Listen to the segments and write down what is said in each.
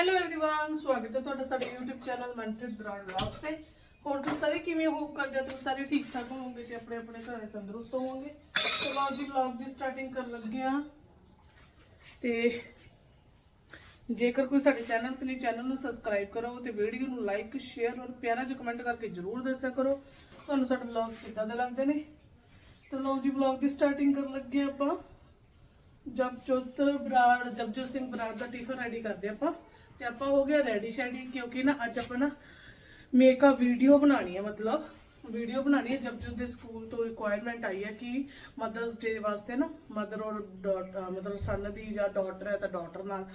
Hello everyone ਸਵਾਗਤ ਹੈ ਤੁਹਾਡਾ ਸਾਡੇ YouTube channel Manpreet Brar vlogs ਤੇ ਹੋਰ ਤੁਸੀਂ ਸਾਰੇ ਕਿਵੇਂ ਹੋਪ ਕਰਦੇ ਹੋ ਤੁਸੀਂ ਸਾਰੇ ਠੀਕ ਠਾਕ ਹੋਵੋਗੇ ਤੇ ਆਪਣੇ ਆਪਣੇ ਘਰੇ ਤੰਦਰੁਸਤ ਹੋਵੋਗੇ ਤੇ ਲਓ ਜੀ ਵਲੌਗ ਦੀ ਸਟਾਰਟਿੰਗ ਕਰਨ ਲੱਗੇ ਆ ਤੇ ਜੇਕਰ ਕੋਈ ਸਾਡੇ ਚੈਨਲ ਤੇ ਨਹੀਂ ਚੈਨਲ ਨੂੰ ਸਬਸਕ੍ਰਾਈਬ ਕਰੋ ਤੇ ਵੀਡੀਓ ਨੂੰ ਲਾਈਕ ਸ਼ੇਅਰ ਔਰ ਪਿਆਰਾ ਜਿਹਾ ਕਮੈਂਟ ਕਰਕੇ ਜਰੂਰ ਦੱਸਿਆ ਕਰੋ ਤੁਹਾਨੂੰ ਸਾਡੇ ਵਲੌਗਸ ਕਿੱਦਾਂ ਦੇ ਲੱਗਦੇ ਨੇ ਤੇ ਲਓ ਜੀ ਵਲੌਗ ਦੀ ਸਟਾਰਟਿੰਗ ਕਰਨ ਲੱਗੇ ਆਪਾਂ ਜਪਜੋਤ ਬਰਾੜ ਜਪਜੋਤ ਸਿੰਘ ਬਰਾੜ ਦਾ ਟਿਫਨ ਰੈਡੀ ਕਰਦੇ ਆਪਾਂ ਤੇ ਆਪਾਂ ਹੋ ਗਿਆ ਰੈਡੀ ਸ਼ੈਡੀ ਕਿਉਂਕਿ ਨਾ ਅੱਜ ਆਪਾਂ ਨਾ ਮੇਕਅਪ ਵੀਡੀਓ ਬਣਾਣੀ ਹੈ ਮਤਲਬ ਵੀਡੀਓ ਬਣਾਣੀ ਹੈ ਜਪਜੋਤ ਦੇ ਸਕੂਲ ਤੋਂ ਰਿਕੁਆਇਰਮੈਂਟ ਆਈ ਹੈ ਕਿ ਮਦਰਸ ਡੇ ਵਾਸਤੇ ਨਾ ਮਦਰ ਔਰ ਮਤਲਬ ਸਨ ਦੀ ਜਾਂ ਡਾਟਰ ਹੈ ਤਾਂ ਡਾਟਰ ਨਾਲ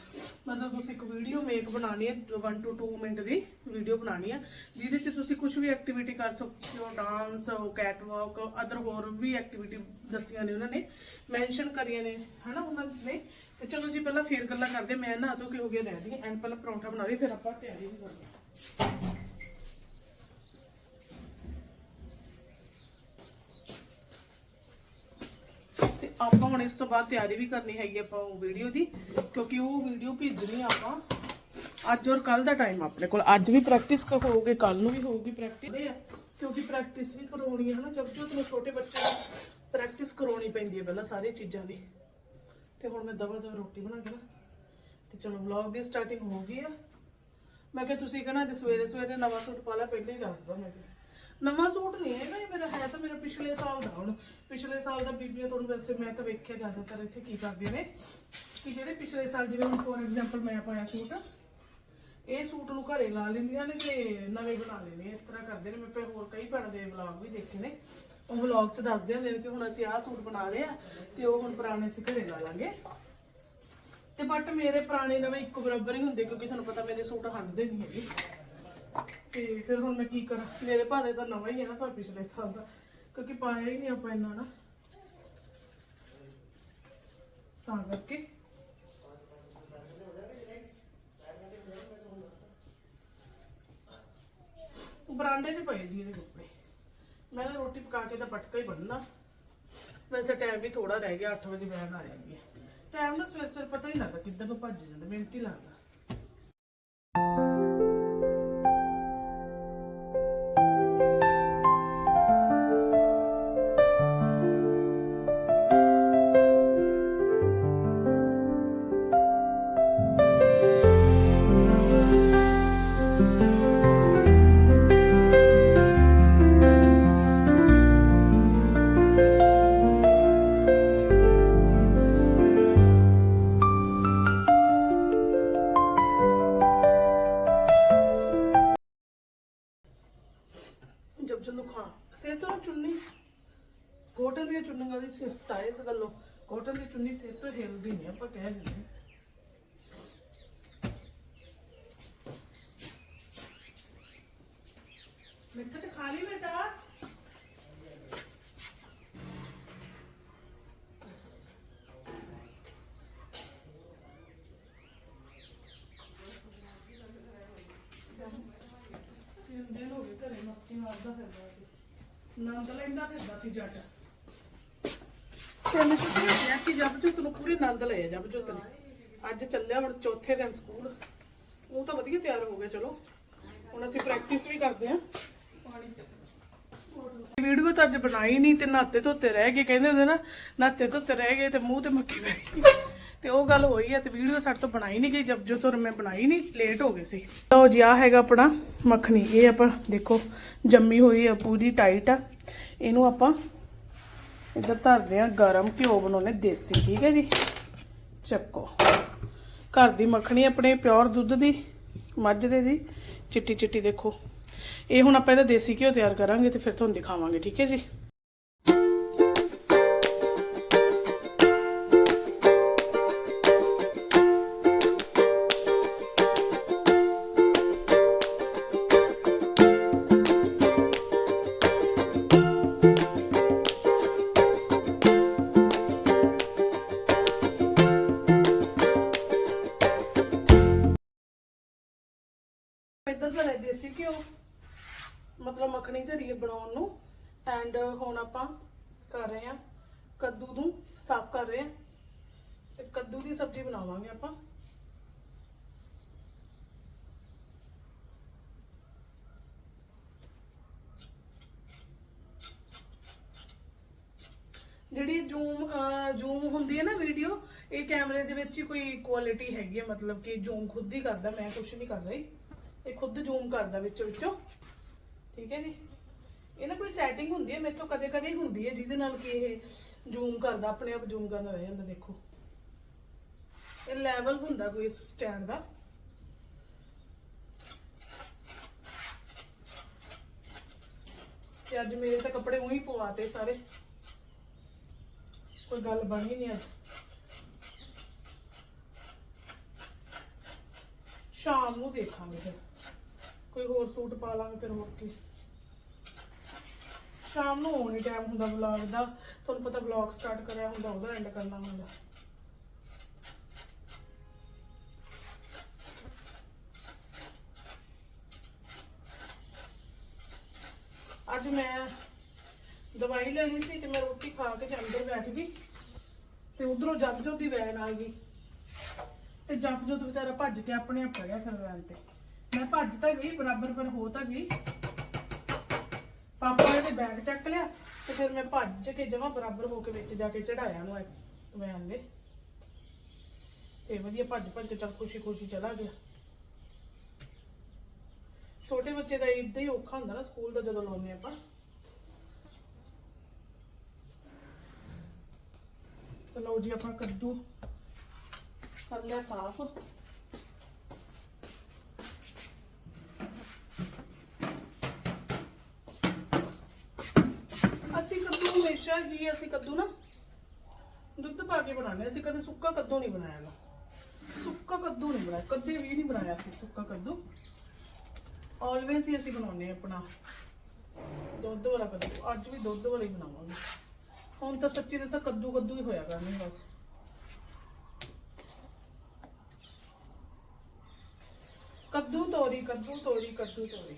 ਮਤਲਬ ਤੁਸੀਂ ਇੱਕ ਵੀਡੀਓ ਮੇਕ ਬਣਾਣੀ ਹੈ 1 ਤੋਂ 2 ਮਿੰਟ ਦੀ ਵੀਡੀਓ ਬਣਾਣੀ ਹੈ ਜਿਹਦੇ 'ਚ ਤੁਸੀਂ ਕੁਝ ਵੀ ਐਕਟੀਵਿਟੀ ਕਰ ਸਕਦੇ ਹੋ ਡਾਂਸ ਕੈਟ ਵਾਕ ਅਦਰ ਹੋਰ ਵੀ ਐਕਟੀਵਿਟੀ ਦੱਸੀਆਂ ਨੇ ਉਹਨਾਂ ਨੇ ਮੈਂਸ਼ਨ ਕਰੀਆਂ ਨੇ, ਹਨਾ ਉਹਨਾਂ ਨੇ? ਤੇ ਚਲੋ ਜੀ, ਪਹਿਲਾਂ ਫੇਰ ਗੱਲਾਂ ਕਰਦੇ ਹਾਂ। ਮੈਂ ਨਾ ਧੋ ਕੇ ਹੋ ਗਿਆ ਰੈਡੀ ਐਂਡ ਪਹਿਲਾਂ ਪਰੌਂਠਾ ਬਣਾ ਲਈ, ਫਿਰ ਆਪਾਂ ਤਿਆਰੀ ਵੀ ਕਰਦੇ ਹਾਂ। ਤੇ ਆਪਾਂ ਹੁਣ ਇਸ ਤੋਂ ਬਾਅਦ ਤਿਆਰੀ ਵੀ ਕਰਨੀ ਹੈਗੀ ਆਪਾਂ ਉਹ ਵੀਡੀਓ ਦੀ, ਕਿਉਂਕਿ ਉਹ ਵੀਡੀਓ ਭੇਜਣੀ ਆ ਆਪਾਂ ਅੱਜ ਔਰ ਕੱਲ ਦਾ ਟਾਈਮ ਆਪਣੇ ਕੋਲ। ਅੱਜ ਵੀ ਪ੍ਰੈਕਟਿਸ ਹੋਊਗੀ ਕੱਲ ਨੂੰ ਵੀ ਹੋਊਗੀ ਪ੍ਰੈਕਟਿਸ ਕਿਉਂਕਿ ਪ੍ਰੈਕਟਿਸ ਵੀ ਕਰਵਾਉਣੀ ਹੈ ਨਾ ਜਦ ਜੋ ਤੁਹਾਨੂੰ ਛੋਟੇ ਬੱਚੇ ਨੂੰ ਪ੍ਰੈਕਟਿਸ ਕਰਾਉਣੀ ਪੈਂਦੀ ਹੈ ਪਹਿਲਾਂ ਸਾਰੀਆਂ ਚੀਜ਼ਾਂ ਦੀ। ਤੇ ਹੁਣ ਮੈਂ ਦਵਾ ਦਵਾ ਰੋਟੀ ਬਣਾ ਕੇ ਨਾ, ਤੇ ਚਲੋ ਵਲੌਗ ਦੀ ਸਟਾਰਟਿੰਗ ਹੋ ਗਈ ਆ। ਮੈਂ ਕਿਹਾ ਤੁਸੀਂ ਕਹਣਾ ਜੇ ਸਵੇਰੇ ਸਵੇਰੇ ਨਵਾਂ ਸੂਟ ਪਾ ਲਿਆ ਪਹਿਲਾਂ ਹੀ ਦੱਸ ਦੋ ਮੈਂ ਕਿਹਾ। ਨਵਾਂ ਸੂਟ ਨਹੀਂ ਹੈਗਾ ਇਹ ਮੇਰਾ, ਹੈ ਤਾਂ ਮੇਰਾ ਪਿਛਲੇ ਸਾਲ ਦਾ ਹੁਣ। ਪਿਛਲੇ ਸਾਲ ਦਾ ਬੀਬੀਆਂ ਤੁਹਾਨੂੰ ਵੈਸੇ ਮੈਂ ਤਾਂ ਵੇਖਿਆ ਜ਼ਿਆਦਾਤਰ ਇੱਥੇ ਕੀ ਕਰਦੀਆਂ ਨੇ, ਕਿ ਜਿਹੜੇ ਪਿਛਲੇ ਸਾਲ ਜਿਵੇਂ ਹੁਣ ਫੋਰ ਐਗਜ਼ਾਮਪਲ ਮੈਂ ਪਾਇਆ ਸੂਟ, ਇਹ ਸੂਟ ਨੂੰ ਘਰੇ ਲਾ ਲੈਂਦੀਆਂ ਨੇ ਤੇ ਨਵੇਂ ਬਣਾ ਲੈਣੇ ਇਸ ਤਰ੍ਹਾਂ ਕਰਦੇ ਨੇ, ਮੈਂ ਹੋਰ ਕਈ ਭੈਣਾਂ ਦੇ ਵਲੌਗ ਵੀ ਦੇਖੇ ਨੇ। ਉਹ ਵਲੌਗ 'ਚ ਦੱਸਦੇ ਹੁੰਦੇ ਨੇ ਕਿ ਹੁਣ ਅਸੀਂ ਆਹ ਸੂਟ ਬਣਾ ਲਿਆ ਤੇ ਉਹ ਹੁਣ ਪੁਰਾਣੇ ਅਸੀਂ ਘਰੇ ਲਾ ਲਾਂਗੇ। ਤੇ ਬਟ ਮੇਰੇ ਪੁਰਾਣੇ ਨਵੇਂ ਇੱਕੋ ਬਰਾਬਰ ਹੀ ਹੁੰਦੇ ਕਿਉਂਕਿ ਤੁਹਾਨੂੰ ਪਤਾ ਮੇਰੇ ਸੂਟ ਹਟਦੇ ਨਹੀਂ ਹੈਗੇ। ਤੇ ਫਿਰ ਹੁਣ ਮੈਂ ਕੀ ਕਰਾਂ? ਮੇਰੇ ਭਾਦੇ ਤਾਂ ਨਵਾਂ ਹੀ ਹੈ ਨਾ ਪਰ ਪਿਛਲੇ ਸਾਲ ਦਾ, ਕਿਉਂਕਿ ਪਾਇਆ ਹੀ ਨਹੀਂ ਆਪਾਂ ਇੰਨਾ ਨਾ। ਤਾਂ ਕਰਕੇ। ਬਰਾਂਡੇ 'ਚ ਪਏ ਜੀ ਇਹਦੇ ਕੱਪੜੇ ਮੈਂ ਨਾ ਰੋਟੀ ਪਕਾ ਕੇ ਤਾਂ ਪਟਕਾ ਹੀ ਬੰਨਣਾ ਵੈਸੇ ਟਾਈਮ ਵੀ ਥੋੜਾ ਰਹਿ ਗਿਆ 8 ਵਜੇ ਵੈਨ ਆ ਜਾਂਦੀ ਹੈ। ਟਾਈਮ ਨਾ ਸਵੇਰ ਸਵੇਰ ਪਤਾ ਹੀ ਨਹੀਂ ਲੱਗਦਾ ਕਿੱਦਾਂ ਨੂੰ ਭੱਜ ਜਾਂਦਾ, ਮਿੰਟ ਹੀ ਲੱਗਦਾ। ਨੰਦ ਲੈਂਦਾ ਫਿਰਦਾ ਸੀ ਜੱਟ। ਤਿੰਨ ਛੁੱਟੀਆਂ ਹੋਈਆਂ ਕਿ ਜਪਜੋਤ ਨੂੰ ਪੂਰੀ ਨੰਦ ਲਏ ਜਪਜੋਤ ਨੇ। ਅੱਜ ਚੱਲਿਆ ਹੁਣ ਚੌਥੇ ਦਿਨ ਸਕੂਲ। ਉਹ ਤਾਂ ਵਧੀਆ ਤਿਆਰ ਹੋ ਗਿਆ, ਚਲੋ। ਹੁਣ ਅਸੀਂ ਪ੍ਰੈਕਟਿਸ ਵੀ ਕਰਦੇ ਹਾਂ। ਪਾਣੀ ਵੀਡੀਓ ਤਾਂ ਅੱਜ ਬਣਾਈ ਨਹੀਂ ਤੇ ਨਾਤੇ ਧੋਤੇ ਰਹਿ ਗਏ। ਕਹਿੰਦੇ ਹੁੰਦੇ ਨਾ, ਨਾਤੇ ਧੋਤੇ ਰਹਿ ਗਏ ਤੇ ਮੂੰਹ ਤੇ ਮੱਖੀ ਪੈ ਗਈ। ਤੇ ਉਹ ਗੱਲ ਹੋਈ ਹੈ ਤੇ ਵੀਡੀਓ ਸਾਡੇ ਤੋਂ ਬਣਾਈ ਨਹੀਂ ਗਈ ਜਬ ਜੋ ਤੋਂ ਮੈਂ ਬਣਾਈ ਨਹੀਂ ਲੇਟ ਹੋ ਗਏ ਸੀ। ਲਓ ਜੀ ਆ ਹੈਗਾ ਆਪਣਾ ਮੱਖਣੀ। ਇਹ ਆਪਾਂ ਦੇਖੋ ਜੰਮੀ ਹੋਈ ਆ, ਪੂਰੀ ਟਾਈਟ ਆ। ਇਹਨੂੰ ਆਪਾਂ ਇੱਧਰ ਧਰਦੇ ਆ, ਗਰਮ ਘਿਓ ਬਣਾਉਣੇ ਦੇਸੀ, ਠੀਕ ਹੈ ਜੀ? ਚੱਕੋ। ਘਰ ਦੀ ਮੱਖਣੀ ਆਪਣੇ ਪਿਓਰ ਦੁੱਧ ਦੀ, ਮੱਝ ਦੇ ਦੀ ਚਿੱਟੀ ਚਿੱਟੀ ਦੇਖੋ। ਇਹ ਹੁਣ ਆਪਾਂ ਇਹਦਾ ਦੇਸੀ ਘਿਓ ਤਿਆਰ ਕਰਾਂਗੇ ਤੇ ਫਿਰ ਤੁਹਾਨੂੰ ਦਿਖਾਵਾਂਗੇ, ਠੀਕ ਹੈ ਜੀ? ਹੁੰਦੀ ਹੈ ਨਾ ਵੀਡੀਓ ਇਹ ਕੈਮਰੇ ਦੇ ਵਿੱਚ ਹੀ ਕੋਈ ਕੁਆਲਿਟੀ ਹੈਗੀ ਹੈ, ਮਤਲਬ ਕਿ ਜ਼ੂਮ ਖੁਦ ਹੀ ਕਰਦਾ, ਮੈਂ ਕੁਝ ਨਹੀਂ ਕਰ ਰਹੀ। ਇਹ ਖੁਦ ਜ਼ੂਮ ਕਰਦਾ ਵਿੱਚੋਂ ਵਿੱਚੋਂ। ਠੀਕ ਹੈ ਜੀ? ਇਹ ਨਾ ਕੋਈ ਸੈਟਿੰਗ ਹੁੰਦੀ ਹੈ, ਮੇਰੇ ਕਦੇ ਕਦੇ ਹੁੰਦੀ ਹੈ, ਜਿਹਦੇ ਨਾਲ ਕਿ ਇਹ ਜ਼ੂਮ ਕਰਦਾ, ਆਪਣੇ ਆਪ ਜ਼ੂਮ ਕਰਨਾ ਰਹਿ ਜਾਂਦਾ, ਦੇਖੋ। ਇਹ ਲੈਵਲ ਹੁੰਦਾ ਕੋਈ ਸਟੈਂਡ ਦਾ। ਤੇ ਅੱਜ ਮੇਰੇ ਤਾਂ ਕੱਪੜੇ ਉਹੀ ਪਵਾਤੇ ਸਾਰੇ। ਕੋਈ ਗੱਲ ਬਣੀ ਨਹੀਂ ਅੱਜ। ਸ਼ਾਮ ਨੂੰ ਦੇਖਾਂਗੇ ਫਿਰ। ਕੋਈ ਹੋਰ ਸੂਟ ਪਾ ਲਾਂਗੇ ਫਿਰ ਹੋਰ ਕੀ। ਸ਼ਾਮ ਨੂੰ ਹੋਣੀ ਟਾਈਮ ਹੁੰਦਾ ਵਲੌਗ ਦਾ। ਤੁਹਾਨੂੰ ਪਤਾ ਵਲੌਗ ਸਟਾਰਟ ਕਰਿਆ ਹੁੰਦਾ, ਉਹਦਾ ਐਂਡ ਕਰਨਾ ਹੁੰਦਾ। ਅੱਜ ਮੈਂ ਦਵਾਈ ਲੈਣੀ ਸੀ ਤੇ ਮੈਂ ਰੋਟੀ ਖਾ ਕੇ ਤੇ ਅੰਦਰ ਬੈਠ ਗਈ ਤੇ ਉਧਰੋਂ ਜਪਜੋਤ ਦੀ ਵੈਨ ਆ ਗਈ। ਤੇ ਜਪਜੋਤ ਵਿਚਾਰਾ ਭੱਜ ਕੇ ਆਪਣੇ ਆਪ ਗਿਆ ਫਿਰ ਵੈਨ ਤੇ। ਮੈਂ ਭੱਜ ਤਾਂ ਗਈ, ਬਰਾਬਰ ਪਰ ਹੋ ਤਾਂ ਗਈ। ਪਾਪਾ ਨੇ ਤੇ ਬੈਗ ਚੱਕ ਲਿਆ ਤੇ ਫਿਰ ਮੈਂ ਭੱਜ ਕੇ ਜਮਾ ਬਰਾਬਰ ਹੋ ਕੇ ਵਿੱਚ ਜਾ ਕੇ ਚੜਾਇਆ ਨੂੰ ਵੈਨ ਦੇ। ਤੇ ਵਧੀਆ ਭੱਜ ਭੱਜ ਕੇ ਚੱਲ ਖੁਸ਼ੀ ਖੁਸ਼ੀ ਚਲਾ ਗਿਆ। ਛੋਟੇ ਬੱਚੇ ਦਾ ਇਦਾਂ ਹੀ ਔਖਾ ਹੁੰਦਾ ਨਾ, ਸਕੂਲ ਦਾ ਜਦੋਂ ਲਾਉਂਦੇ ਆਪਾਂ। ਤੇ ਲਓ ਜੀ, ਆਪਣਾ ਕੱਦੂ ਕਰ ਲਿਆ ਸਾਫ਼। ਅਸੀਂ ਕੱਦੂ ਹਮੇਸ਼ਾ ਹੀ, ਅਸੀਂ ਕੱਦੂ ਨਾ ਦੁੱਧ ਪਾ ਕੇ ਬਣਾਉਂਦੇ ਹਾਂ। ਅਸੀਂ ਕਦੇ ਸੁੱਕਾ ਕੱਦੂ ਨਹੀਂ ਬਣਾਇਆ ਗਾ। ਸੁੱਕਾ ਕੱਦੂ ਨਹੀਂ ਬਣਾਇਆ, ਕਦੇ ਵੀ ਨਹੀਂ ਬਣਾਇਆ ਸੀ ਸੁੱਕਾ ਕੱਦੂ। ਆਲਵੇਸ ਹੀ ਅਸੀਂ ਬਣਾਉਂਦੇ ਹਾਂ ਆਪਣਾ ਦੁੱਧ ਵਾਲਾ ਕੱਦੂ। ਅੱਜ ਵੀ ਦੁੱਧ ਵਾਲਾ ਹੀ ਬਣਾਵਾਂਗੇ। ਹੁਣ ਤਾਂ ਸੱਚੀ ਦੱਸਾਂ ਕੱਦੂ ਕੱਦੂ ਹੀ ਹੋਇਆ ਕਰਨੀ ਬਸ। ਕੱਦੂ ਤੋਰੀ ਕੱਦੂ ਤੋਰੀ ਕੱਦੂ ਤੋਰੀ।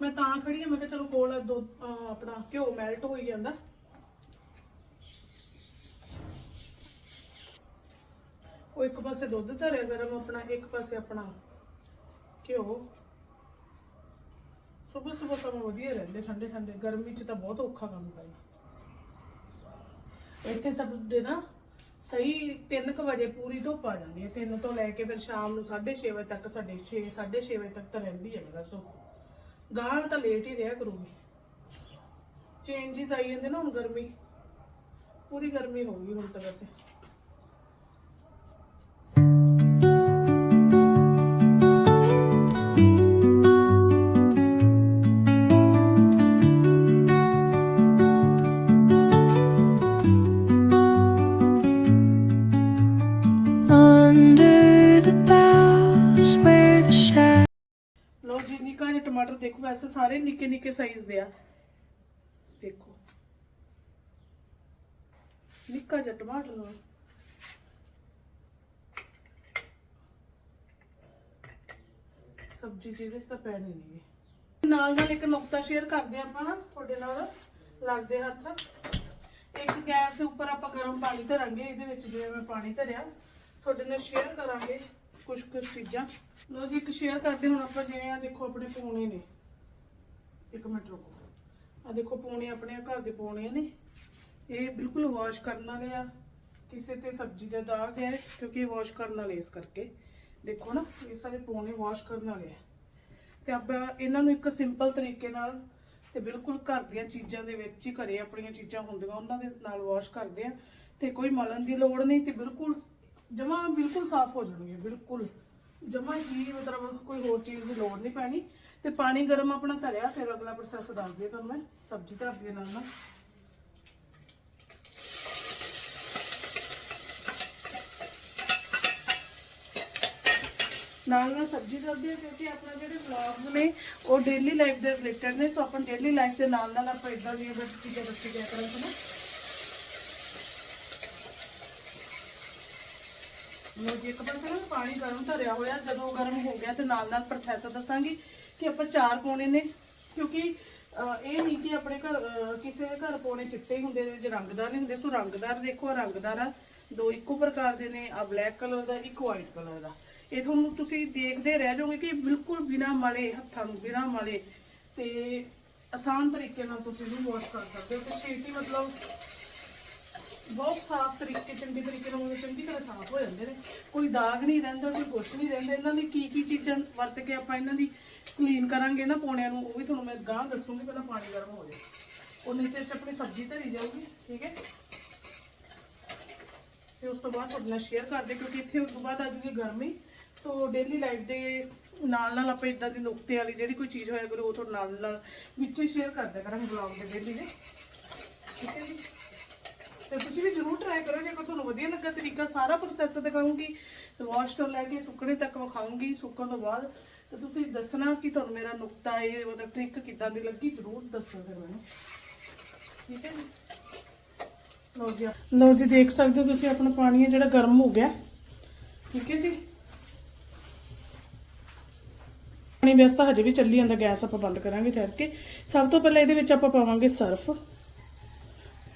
ਮੈਂ ਤਾਂ ਖੜੀ ਆ, ਮੈਂ ਕਿਹਾ ਚਲੋ ਕੋਲ ਦੋ, ਅਹ ਆਪਣਾ ਘਿਓ ਮੈਲਟ ਹੋਈ ਜਾਂਦਾ। ਉਹ ਇੱਕ ਪਾਸੇ ਦੁੱਧ ਧਰਿਆ ਗਰਮ ਆਪਣਾ, ਇੱਕ ਪਾਸੇ ਆਪਣਾ ਘਿਓ। ਸਵੇਰ ਸਵੇਰ ਤਾਂ ਵਧੀਆ ਰਹਿੰਦੇ, ਠੰਡੇ ਠੰਡੇ। ਗਰਮੀ 'ਚ ਤਾਂ ਬਹੁਤ ਔਖਾ ਕੰਮ ਕਰਨਾ। ਇੱਥੇ ਸਾਡੇ ਨਾ ਸਹੀ 3:00 ਵਜੇ ਪੂਰੀ ਧੁੱਪ ਆ ਜਾਂਦੀ ਹੈ। 3 ਤੋਂ ਲੈ ਕੇ ਫਿਰ ਸ਼ਾਮ ਨੂੰ 6:30 ਵਜੇ ਤੱਕ ਸਾਡੇ 6 6:30 ਵਜੇ ਤੱਕ ਤਾਂ ਰਹਿੰਦੀ ਹੈ ਮੇਰਾ ਧੁੱਪ। ਗਾਂ ਤਾਂ ਲੇਟ ਹੀ ਰਿਹਾ ਕਰੂਗੀ। ਚੇਂਜਸ ਆਈ ਜਾਂਦੇ ਨਾ ਹੁਣ ਗਰਮੀ। ਪੂਰੀ ਗਰਮੀ ਹੋ ਗਈ ਹੁਣ ਤਾਂ ਵੈਸੇ। ਨਿੱਕਾ ਦੇਖੋ, ਵੈਸੇ ਸਾਰੇ ਨਿੱਕੇ ਨਿੱਕੇ ਸਾਈਜ਼ ਦੇ ਆ। ਦੇਖੋ। ਨਿੱਕਾ ਜਿਹਾ ਟਮਾਟਰ ਸਬਜ਼ੀ ਜਿਹਦੇ 'ਚ ਤਾਂ ਪੈਣੀ ਨਹੀਂ ਨਾਲ ਨਾਲ ਇੱਕ ਨੁਕਤਾ ਸ਼ੇਅਰ ਕਰਦੇ ਆਪਾਂ ਤੁਹਾਡੇ ਨਾਲ। ਲੱਗਦੇ ਹੱਥ। ਇੱਕ ਗੈਸ ਦੇ ਉੱਪਰ ਆਪਾਂ ਗਰਮ ਪਾਣੀ ਧਰਾਂਗੇ, ਇਹਦੇ ਵਿੱਚ ਜਿਵੇਂ ਮੈਂ ਪਾਣੀ ਧਰਿਆ, ਤੁਹਾਡੇ ਨਾਲ ਸ਼ੇਅਰ ਕਰਾਂਗੇ। ਕੁਝ ਕੁਝ ਚੀਜ਼ਾਂ। ਲੋ ਜੀ, ਇੱਕ ਸ਼ੇਅਰ ਕਰਦੇ ਹੁਣ ਆਪਾਂ ਜਿਵੇਂ ਆ ਦੇਖੋ ਆਪਣੇ ਪੌਣੇ ਨੇ। ਇੱਕ ਮਿੰਟ ਰੁਕੋ। ਆ ਦੇਖੋ ਪੌਣੇ ਆਪਣੇ ਘਰ ਦੇ ਪੌਣੇ ਨੇ। ਇਹ ਬਿਲਕੁਲ ਵਾਸ਼ ਕਰਨ ਵਾਲੇ ਆ। ਕਿਸੇ ਤੇ ਸਬਜ਼ੀ ਦਾ ਦਾਗ ਹੈ, ਕਿਉਂਕਿ ਇਹ ਵਾਸ਼ ਕਰਨ ਵਾਲੇ ਇਸ ਕਰਕੇ। ਦੇਖੋ ਨਾ, ਇਹ ਸਾਰੇ ਪੌਣੇ ਵਾਸ਼ ਕਰਨ ਵਾਲੇ ਆ। ਤੇ ਆਪਾਂ ਇਹਨਾਂ ਨੂੰ ਇੱਕ ਸਿੰਪਲ ਤਰੀਕੇ ਨਾਲ ਤੇ ਬਿਲਕੁਲ ਘਰ ਦੀਆਂ ਚੀਜ਼ਾਂ ਦੇ ਵਿੱਚ ਹੀ ਘਰੇ ਆਪਣੀਆਂ ਚੀਜ਼ਾਂ ਹੁੰਦੀਆਂ, ਉਹਨਾਂ ਦੇ ਨਾਲ ਵਾਸ਼ ਕਰਦੇ ਆ। ਤੇ ਕੋਈ ਮਲਣ ਦੀ ਲੋੜ ਨਹੀਂ ਤੇ ਬਿਲਕੁਲ ਜਮਾ ਬਿਲਕੁਲ ਸਾਫ਼ ਹੋ ਜਾਣਗੇ ਬਿਲਕੁਲ। ਜਮਾ ਹੀ ਮਤਲਬ ਕੋਈ ਹੋਰ ਚੀਜ਼ ਦੀ ਲੋੜ ਨਹੀਂ ਪੈਣੀ। ਤੇ ਪਾਣੀ ਗਰਮ ਆਪਣਾ ਧਰਿਆ, ਫਿਰ ਅਗਲਾ ਪ੍ਰੋਸੈਸ ਦੱਸਦੀ ਤੁਹਾਨੂੰ ਮੈਂ ਸਬਜ਼ੀ ਧਰਦੀ ਹਾਂ ਨਾਲ ਨਾਲ। ਨਾਲ ਨਾਲ ਸਬਜ਼ੀ ਦੱਸਦੀ ਹਾਂ ਕਿਉਂਕਿ ਆਪਣਾ ਜਿਹੜੇ ਵਲੌਗਸ ਨੇ, ਉਹ ਡੇਲੀ ਲਾਈਫ ਦੇ ਰਿਲੇਟਡ ਨੇ ਸੋ ਆਪਾਂ ਡੇਲੀ ਲਾਈਫ ਦੇ ਨਾਲ ਨਾਲ ਆਪਾਂ ਇਦਾਂ ਦੀਆਂ ਚੀਜ਼ਾਂ ਦੱਸੀ ਗਿਆ ਕਰਾਂਗੇ ਨਾ। ਲੋ ਜੀ ਇੱਕ ਪਾਸੇ ਨਾ ਪਾਣੀ ਗਰਮ ਧਰਿਆ ਹੋਇਆ, ਜਦੋਂ ਗਰਮ ਹੋ ਗਿਆ ਤੇ ਨਾਲ ਨਾਲ ਪ੍ਰੋਸੈਸ ਦੱਸਾਂਗੀ ਕਿ ਆਪਾਂ ਚਾਰ ਪਾਉਣੇ ਨੇ, ਕਿਉਂਕਿ ਇਹ ਨਹੀਂ ਕਿ ਆਪਣੇ ਘਰ ਕਿਸੇ ਦੇ ਘਰ ਪਾਉਣੇ ਚਿੱਟੇ ਹੁੰਦੇ ਨੇ ਜੇ ਰੰਗਦਾਰ ਨਹੀਂ ਹੁੰਦੇ। ਸੋ ਰੰਗਦਾਰ ਦੇਖੋ, ਆਹ ਰੰਗਦਾਰ ਆ, ਦੋ ਇੱਕੋ ਪ੍ਰਕਾਰ ਦੇ ਨੇ ਆ ਬਲੈਕ ਕਲਰ ਦਾ, ਇੱਕ ਵਾਈਟ ਕਲਰ ਦਾ। ਇਹ ਤੁਹਾਨੂੰ ਤੁਸੀਂ ਦੇਖਦੇ ਰਹਿ ਜਾਓਗੇ ਕਿ ਬਿਲਕੁਲ ਬਿਨਾ ਮਲੇ, ਹੱਥਾਂ ਨੂੰ ਬਿਨਾ ਮਲੇ ਤੇ ਆਸਾਨ ਤਰੀਕੇ ਨਾਲ ਤੁਸੀਂ ਇਹਨੂੰ ਵਾਸ਼ ਕਰ ਸਕਦੇ ਹੋ। ਤੇ ਛੇਤੀ ਮਤਲਬ ਬਹੁਤ ਸਾਫ਼ ਤਰੀਕੇ, ਚੰਗੇ ਤਰੀਕੇ ਨਾਲ ਉਹ ਚੰਗੀ ਤਰ੍ਹਾਂ ਸਾਫ਼ ਹੋ ਜਾਂਦੇ ਨੇ। ਕੋਈ ਦਾਗ ਨਹੀਂ ਰਹਿੰਦਾ, ਕੋਈ ਕੁਛ ਨਹੀਂ ਰਹਿੰਦਾ। ਇਹਨਾਂ ਦੀ ਕੀ ਕੀ ਚੀਜ਼ਾਂ ਵਰਤ ਕੇ ਆਪਾਂ ਇਹਨਾਂ ਦੀ ਕਲੀਨ ਕਰਾਂਗੇ ਨਾ ਪੌਣਿਆਂ ਨੂੰ, ਉਹ ਵੀ ਤੁਹਾਨੂੰ ਮੈਂ ਗਾਂ ਦੱਸੂਗੀ, ਪਹਿਲਾਂ ਪਾਣੀ ਗਰਮ ਹੋ ਜਾਏ। ਉਹਨੇ ਤੇ ਆਪਣੀ ਸਬਜ਼ੀ ਧਰੀ ਜਾਊਗੀ, ਠੀਕ ਹੈ? ਤੇ ਉਸ ਤੋਂ ਬਾਅਦ ਤੁਹਾਡੇ ਨਾਲ ਸ਼ੇਅਰ ਕਰਦੇ ਕਿਉਂਕਿ ਇੱਥੇ ਉਸ ਤੋਂ ਬਾਅਦ ਆ ਜੂਗੀ ਗਰਮੀ। ਸੋ ਡੇਲੀ ਲਾਈਫ ਦੇ ਨਾਲ ਨਾਲ ਆਪਾਂ ਇਦਾਂ ਦੀ ਨੁਕਤੇ ਵਾਲੀ ਜਿਹੜੀ ਕੋਈ ਚੀਜ਼ ਹੋਇਆ ਕਰੋ, ਉਹ ਤੁਹਾਡੇ ਨਾਲ ਨਾਲ ਵਿੱਚ ਸ਼ੇਅਰ ਕਰਦੇ ਕਰਾਂਗੇ ਬਲੌਗ ਦੇ ਡੇਲੀ ਦੇ। ਠੀਕ ਹੈ ਜੀ? ਤੇ ਤੁਸੀਂ ਵੀ ਜਰੂਰ ਟਰਾਈ ਕਰੋ, ਜੇ ਕੋਈ ਤੁਹਾਨੂੰ ਵਧੀਆ ਲੱਗਾ ਤਰੀਕਾ, ਸਾਰਾ ਪ੍ਰੋਸੈਸ ਦਿਖਾਉਂਗੀ ਵਾਸ਼ ਤੋਂ ਲੈ ਕੇ ਸੁੱਕਣੇ ਤੱਕ ਵਿਖਾਉਂਗੀ, ਸੁੱਕਣ ਤੋਂ ਬਾਅਦ। ਤੇ ਤੁਸੀਂ ਦੱਸਣਾ ਕਿ ਤੁਹਾਨੂੰ ਮੇਰਾ ਨੁਕਤਾ, ਇਹ ਮਤਲਬ ਟ੍ਰਿਕ ਕਿੱਦਾਂ ਦੀ ਲੱਗੀ, ਜਰੂਰ ਦੱਸੋ ਫਿਰ ਮੈਨੂੰ। ਠੀਕ ਹੈ ਜੀ? ਜੀ ਲਓ ਜੀ, ਦੇਖ ਸਕਦੇ ਹੋ ਤੁਸੀਂ ਆਪਣਾ ਪਾਣੀ ਹੈ ਜਿਹੜਾ ਗਰਮ ਹੋ ਗਿਆ। ਠੀਕ ਹੈ ਜੀ? ਪਾਣੀ ਵੈਸੇ ਤਾਂ ਹਜੇ ਵੀ ਚੱਲੀ ਜਾਂਦਾ, ਗੈਸ ਆਪਾਂ ਬੰਦ ਕਰਾਂਗੇ ਠਹਿਰ ਕੇ ਸਭ ਤੋਂ ਪਹਿਲਾਂ ਇਹਦੇ ਵਿੱਚ ਆਪਾਂ ਪਾਵਾਂਗੇ ਸਰਫ।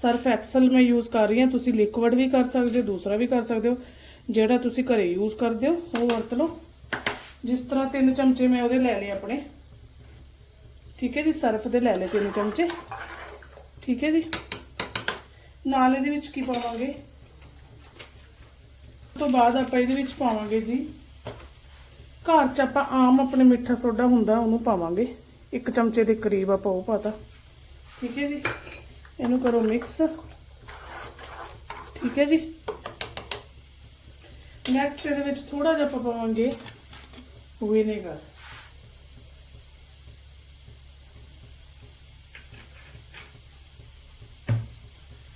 ਸਰਫ ਐਕਸਲ ਮੈਂ ਯੂਜ਼ ਕਰ ਰਹੀ ਹਾਂ, ਤੁਸੀਂ ਲਿਕਵਿਡ ਵੀ ਕਰ ਸਕਦੇ ਹੋ, ਦੂਸਰਾ ਵੀ ਕਰ ਸਕਦੇ ਹੋ, ਜਿਹੜਾ ਤੁਸੀਂ ਘਰੇ ਯੂਜ਼ ਕਰਦੇ ਹੋ, ਉਹ ਵਰਤ ਲਓ। ਜਿਸ ਤਰ੍ਹਾਂ ਤਿੰਨ ਚਮਚੇ ਮੈਂ ਉਹਦੇ ਲੈ ਲਏ ਆਪਣੇ। ਠੀਕ ਹੈ ਜੀ, ਸਰਫ ਦੇ ਲੈ ਲਏ ਤਿੰਨ ਚਮਚੇ। ਠੀਕ ਹੈ ਜੀ। ਨਾਲ ਇਹਦੇ ਵਿੱਚ ਕੀ ਪਾਵਾਂਗੇ? ਤੋਂ ਬਾਅਦ ਆਪਾਂ ਇਹਦੇ ਵਿੱਚ ਪਾਵਾਂਗੇ ਜੀ, ਘਰ 'ਚ ਆਪਾਂ ਆਮ ਆਪਣੇ ਮਿੱਠਾ ਸੋਡਾ ਹੁੰਦਾ, ਉਹਨੂੰ ਪਾਵਾਂਗੇ। ਇੱਕ ਚਮਚੇ ਦੇ ਕਰੀਬ ਆਪਾਂ ਉਹ ਪਾਤਾ। ਠੀਕ ਹੈ ਜੀ। ਇਹਨੂੰ ਕਰੋ ਮਿਕਸ ਠੀਕ ਹੈ ਜੀ? ਨੈਕਸਟ ਇਹਦੇ ਵਿੱਚ ਥੋੜਾ ਜਿਹਾ ਆਪਾਂ ਪਾਵਾਂਗੇ ਵਿਨੇਗਰ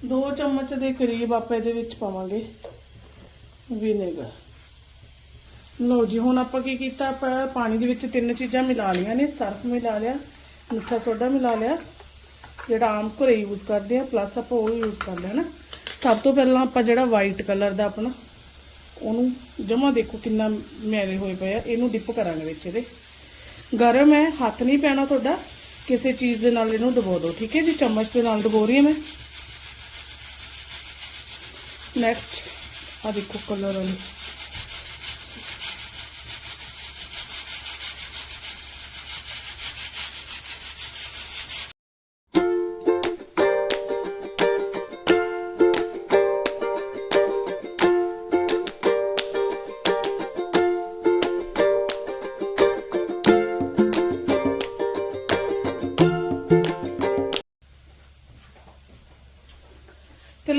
ਦੋ ਚਮਚ ਦੇ ਕਰੀਬ ਆਪਾਂ ਇਹਦੇ ਵਿੱਚ ਪਾਵਾਂਗੇ ਵਿਨੇਗਰ ਲਓ ਜੀ, ਹੁਣ ਆਪਾਂ ਕੀ ਕੀਤਾ? ਆਪਾਂ ਪਾਣੀ ਦੇ ਵਿੱਚ ਤਿੰਨ ਚੀਜ਼ਾਂ ਮਿਲਾ ਲਈਆਂ ਨੇ। ਸਰਫ ਮਿਲਾ ਲਿਆ, ਮਿੱਠਾ ਸੋਡਾ ਮਿਲਾ ਲਿਆ ਜਿਹੜਾ ਆਮ ਘਰੇ ਯੂਜ਼ ਕਰਦੇ ਆ ਪਲੱਸ ਆਪਾਂ ਉਹ ਯੂਜ਼ ਕਰ ਲਿਆ ਨਾ। ਸਭ ਤੋਂ ਪਹਿਲਾਂ ਆਪਾਂ ਜਿਹੜਾ ਵਾਈਟ ਕਲਰ ਦਾ ਆਪਣਾ, ਉਹਨੂੰ ਜਮਾ ਦੇਖੋ ਕਿੰਨਾ ਮੈਲੇ ਹੋਏ ਪਏ ਆ, ਇਹਨੂੰ ਡਿਪ ਕਰਾਂਗੇ ਵਿੱਚ ਇਹਦੇ। ਗਰਮ ਹੈ, ਹੱਥ ਨਹੀਂ ਪੈਣਾ ਤੁਹਾਡਾ, ਕਿਸੇ ਚੀਜ਼ ਦੇ ਨਾਲ ਇਹਨੂੰ ਡਬੋ ਦਿਓ, ਠੀਕ ਹੈ ਜੀ? ਚਮਚ ਦੇ ਨਾਲ ਡਬੋ ਰਹੀ ਹਾਂ ਮੈਂ। ਨੈਕਸਟ ਆ ਦੇਖੋ ਕਲਰ ਵਾਲੀ।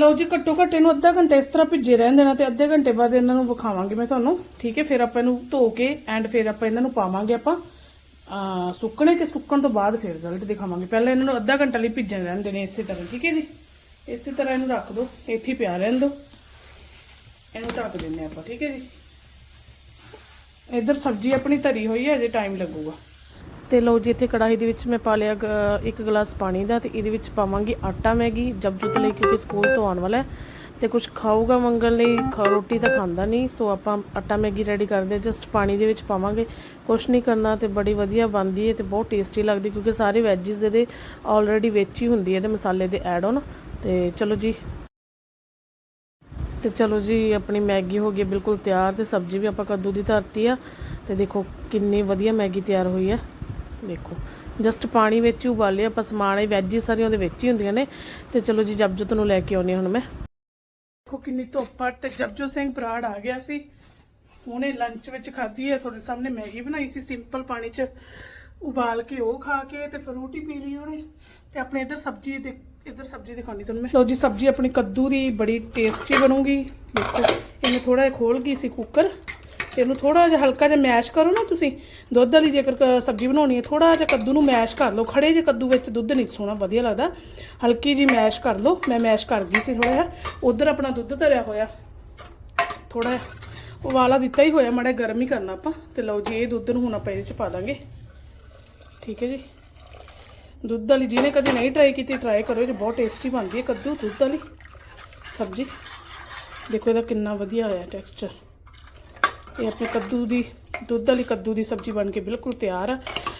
ਲਓ ਜੀ ਘੱਟੋ ਘੱਟ ਇਹਨੂੰ ਅੱਧਾ ਘੰਟਾ ਇਸ ਤਰ੍ਹਾਂ ਭਿੱਜੇ ਰਹਿਣ ਦੇਣਾ ਤੇ ਅੱਧੇ ਘੰਟੇ ਬਾਅਦ ਇਹਨਾਂ ਨੂੰ ਵਿਖਾਵਾਂਗੀ ਮੈਂ ਤੁਹਾਨੂੰ। ਠੀਕ ਹੈ, ਫਿਰ ਆਪਾਂ ਇਹਨੂੰ ਧੋ ਕੇ ਐਂਡ ਫਿਰ ਆਪਾਂ ਇਹਨਾਂ ਨੂੰ ਪਾਵਾਂਗੇ ਆਪਾਂ। ਸੁੱਕਣੇ ਤੇ ਸੁੱਕਣ ਤੋਂ ਬਾਅਦ ਫਿਰ ਰਿਜ਼ਲਟ ਦਿਖਾਵਾਂਗੇ। ਪਹਿਲਾਂ ਇਹਨਾਂ ਨੂੰ ਅੱਧਾ ਘੰਟਾ ਲਈ ਭਿੱਜਣ ਰਹਿਣ ਦੇਣੇ ਇਸੇ ਤਰ੍ਹਾਂ, ਠੀਕ ਹੈ ਜੀ? ਇਸੇ ਤਰ੍ਹਾਂ ਇਹਨੂੰ ਰੱਖ ਦਿਓ ਇੱਥੇ ਪਿਆ ਰਹਿਣ ਦਿਓ ਇਹਨੂੰ ਢੱਕ ਦਿੰਨੇ ਆਪਾਂ, ਠੀਕ ਹੈ ਜੀ? ਇੱਧਰ ਸਬਜ਼ੀ ਆਪਣੀ ਧਰੀ ਹੋਈ ਹੈ, ਅਜੇ ਟਾਈਮ ਲੱਗੂਗਾ। ਤੇ ਲਓ ਜੀ, ਇੱਥੇ ਕੜਾਹੀ ਦੇ ਵਿੱਚ ਮੈਂ ਪਾ ਲਿਆ ਗ- ਇੱਕ ਗਲਾਸ ਪਾਣੀ ਦਾ ਤੇ ਇਹਦੇ ਵਿੱਚ ਪਾਵਾਂਗੀ ਆਟਾ ਮੈਗੀ ਜਬਜੁਤ ਲਈ, ਕਿਉਂਕਿ ਸਕੂਲ ਤੋਂ ਆਉਣ ਵਾਲਾ ਹੈ। ਤੇ ਕੁਝ ਖਾਊਗਾ ਮੰਗਣ ਲਈ, ਖਾ ਰੋਟੀ ਤਾਂ ਖਾਂਦਾ ਨਹੀਂ, ਸੋ ਆਪਾਂ ਆਟਾ ਮੈਗੀ ਰੈਡੀ ਕਰਦੇ ਜਸਟ ਪਾਣੀ ਦੇ ਵਿੱਚ ਪਾਵਾਂਗੇ। ਕੁਝ ਨਹੀਂ ਕਰਨਾ ਤੇ ਬੜੀ ਵਧੀਆ ਬਣਦੀ ਹੈ ਤੇ ਬਹੁਤ ਟੇਸਟੀ ਲੱਗਦੀ, ਕਿਉਂਕਿ ਸਾਰੇ ਵੈਜੀਸ ਇਹਦੇ ਆਲਰੇਡੀ ਵਿੱਚ ਹੀ ਹੁੰਦੀ ਹੈ ਤੇ ਮਸਾਲੇ ਦੇ ਐਡ ਹੋਣ ਤੇ ਚਲੋ ਜੀ। ਤੇ ਚਲੋ ਜੀ, ਆਪਣੀ ਮੈਗੀ ਹੋ ਗਈ ਬਿਲਕੁਲ ਤਿਆਰ ਤੇ ਸਬਜ਼ੀ ਵੀ ਆਪਾਂ ਕੱਦੂ ਦੀ ਧਰਤੀ ਆ। ਤੇ ਦੇਖੋ ਕਿੰਨੀ ਵਧੀਆ ਮੈਗੀ ਤਿਆਰ ਹੋਈ ਹੈ ਦੇਖੋ। ਜਸਟ ਪਾਣੀ ਵਿੱਚ ਹੀ ਉਬਾਲੇ ਆਪਾਂ ਸਮਾਨ, ਇਹ ਵੈਜੀ ਸਾਰੀਆਂ ਉਹਦੇ ਵਿੱਚ ਹੀ ਹੁੰਦੀਆਂ ਨੇ। ਤੇ ਚਲੋ ਜੀ ਜਬਜੋਤ ਨੂੰ ਲੈ ਕੇ ਆਉਣੀ ਹੁਣ ਮੈਂ। ਦੇਖੋ ਕਿੰਨੀ ਧੁੱਪ ਆ, ਤੇ ਜਬਜੋਤ ਸਿੰਘ ਬਰਾੜ ਆ ਗਿਆ ਸੀ। ਉਹਨੇ ਲੰਚ ਵਿੱਚ ਖਾਧੀ ਹੈ, ਤੁਹਾਡੇ ਸਾਹਮਣੇ ਮੈਗੀ ਬਣਾਈ ਸੀ ਸਿੰਪਲ ਪਾਣੀ 'ਚ ਉਬਾਲ ਕੇ ਉਹ ਖਾ ਕੇ, ਤੇ ਫਰੂਟੀ ਪੀ ਲਈ ਉਹਨੇ। ਤੇ ਆਪਣੇ ਇੱਧਰ ਸਬਜ਼ੀ ਦੇ, ਇੱਧਰ ਸਬਜ਼ੀ ਦਿਖਾਉਣੀ ਤੁਹਾਨੂੰ ਮੈਂ। ਲਓ ਜੀ, ਸਬਜ਼ੀ ਆਪਣੀ ਕੱਦੂ ਦੀ ਬੜੀ ਟੇਸਟੀ ਬਣੂਗੀ। ਦੇਖੋ, ਇਹਨੂੰ ਥੋੜਾ ਜਿਹਾ ਖੋਲ ਗਈ ਸੀ ਕੁੱਕਰ ਤੇ ਇਹਨੂੰ ਥੋੜਾ ਜਿਹਾ ਹਲਕਾ ਜਿਹਾ ਮੈਸ਼ ਕਰੋ ਨਾ ਤੁਸੀਂ। ਦੁੱਧ ਵਾਲੀ ਜੇਕਰ ਕ- ਸਬਜ਼ੀ ਬਣਾਉਣੀ ਹੈ ਥੋੜਾ ਜਿਹਾ ਕੱਦੂ ਨੂੰ ਮੈਸ਼ ਕਰ ਲਓ। ਖੜੇ ਜੇ ਕੱਦੂ ਵਿੱਚ ਦੁੱਧ ਨਹੀਂ ਸੋਣਾ ਵਧੀਆ ਲੱਗਦਾ। ਹਲਕੀ ਜੀ ਮੈਸ਼ ਕਰ ਲਓ। ਮੈਂ ਮੈਸ਼ ਕਰ ਗਈ ਸੀ ਥੋੜਾ ਜਿਹਾ। ਉਧਰ ਆਪਣਾ ਦੁੱਧ ਧਰਿਆ ਹੋਇਆ। ਥੋੜਾ ਜਿਹਾ ਉਬਾਲਾ ਦਿੱਤਾ ਹੀ ਹੋਇਆ, ਮਾੜਾ ਗਰਮ ਹੀ ਕਰਨਾ ਆਪਾਂ। ਤੇ ਲਓ ਜੀ, ਇਹ ਦੁੱਧ ਨੂੰ ਹੁਣ ਆਪਾਂ ਇਹਦੇ ਚ ਪਾ ਦਾਂਗੇ। ਠੀਕ ਹੈ ਜੀ। ਦੁੱਧ ਵਾਲੀ ਜਿਹਨੇ ਕਦੇ ਨਹੀਂ ਟਰਾਈ ਕੀਤੀ ਟਰਾਈ ਕਰੋ। ਇਹ ਬਹੁਤ ਟੇਸਟੀ ਬਣਦੀ ਹੈ ਕੱਦੂ, ਦੁੱਧ ਵਾਲੀ ਸਬਜ਼ੀ। ਦੇਖੋ ਇਹਦਾ ਕਿੰਨਾ ਵਧੀਆ ਹੋਇਆ ਟੈਕਸਚਰ ਇਹ ਆਪਣੇ ਕੱਦੂ ਦੀ, ਦੁੱਧ ਵਾਲੀ ਕੱਦੂ ਦੀ ਸਬਜ਼ੀ ਬਣ ਕੇ ਬਿਲਕੁਲ ਤਿਆਰ ਆ।